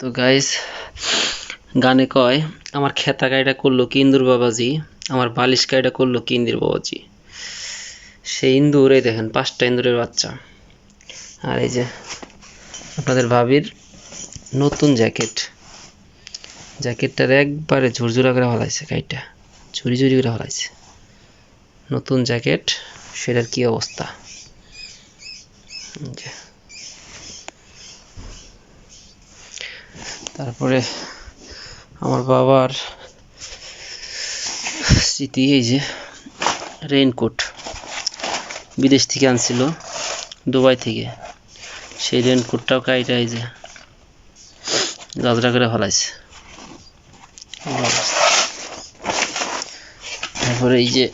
তো গাইস গানে কয়, আমার খেতা গাড়িটা করল কি ইন্দুর বাবাজি? আমার বালিশ গাড়িটা করল কি ইন্দির বাবাজি? সেই ইন্দুর, এই দেখেন, পাঁচটা ইন্দুরের বাচ্চা। আর এই যে আপনাদের ভাবির নতুন জ্যাকেট। জ্যাকেটটার একবারে ঝুরঝুরা করে ফেলাইছে গাড়িটা। ঝুরি ঝুরি করে ফেলাইছে। নতুন জ্যাকেট, সেটার কি অবস্থা এই যে। তারপরে আমার বাবার স্মৃতি এই যে রেইনকোট বিদেশ থেকে আনছিল, দুবাই থেকে। সেই রেইনকোটটাও কাইটা এই যে গাজরা করে ফেলাইছে। তারপরে এই যে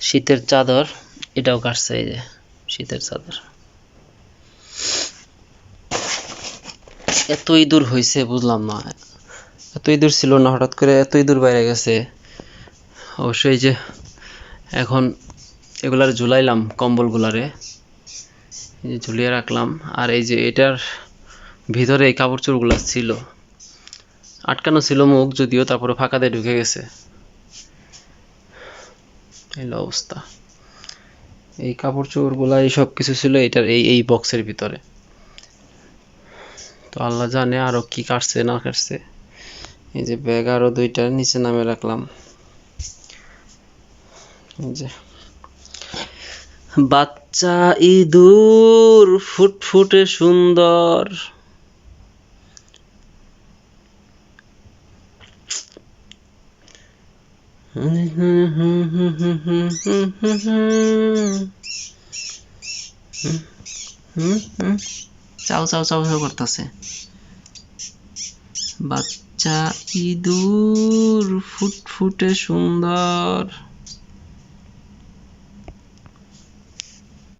শীতের চাদর, এটাও কাটছে এই যে শীতের চাদর। এত ইঁদুর হয়েছে বুঝলাম না। এত ইঁদুর ছিল না, হঠাৎ করে এত ইঁদুর বাইরে গেছে। অবশ্যই যে এখন এগুলার ঝুলাইলাম কম্বলগুলারে। ঝুলিয়ে রাখলাম। আর এই যে এটার ভিতরে এই কাপড় চোপড়গুলো ছিল। আটকানো ছিল মুখ, যদিও তারপরে ফাঁকা দিয়ে ঢুকে গেছে। অবস্থা। এই কাপড় চোপড়গুলা এই সব কিছু ছিল এটার এই এই বক্সের ভিতরে। তো আল্লাহ জানে আরও কি কাটছে, না কাটছে। এই যে ব্যাগ আরও দুইটা নিচে নামে রাখলাম। যে। বাচ্চা ইঁদুর ফুটফুটে সুন্দর। চাও চাও চাও চাও করতেছে। বাচ্চা ইঁদুর ফুটফুটে সুন্দর।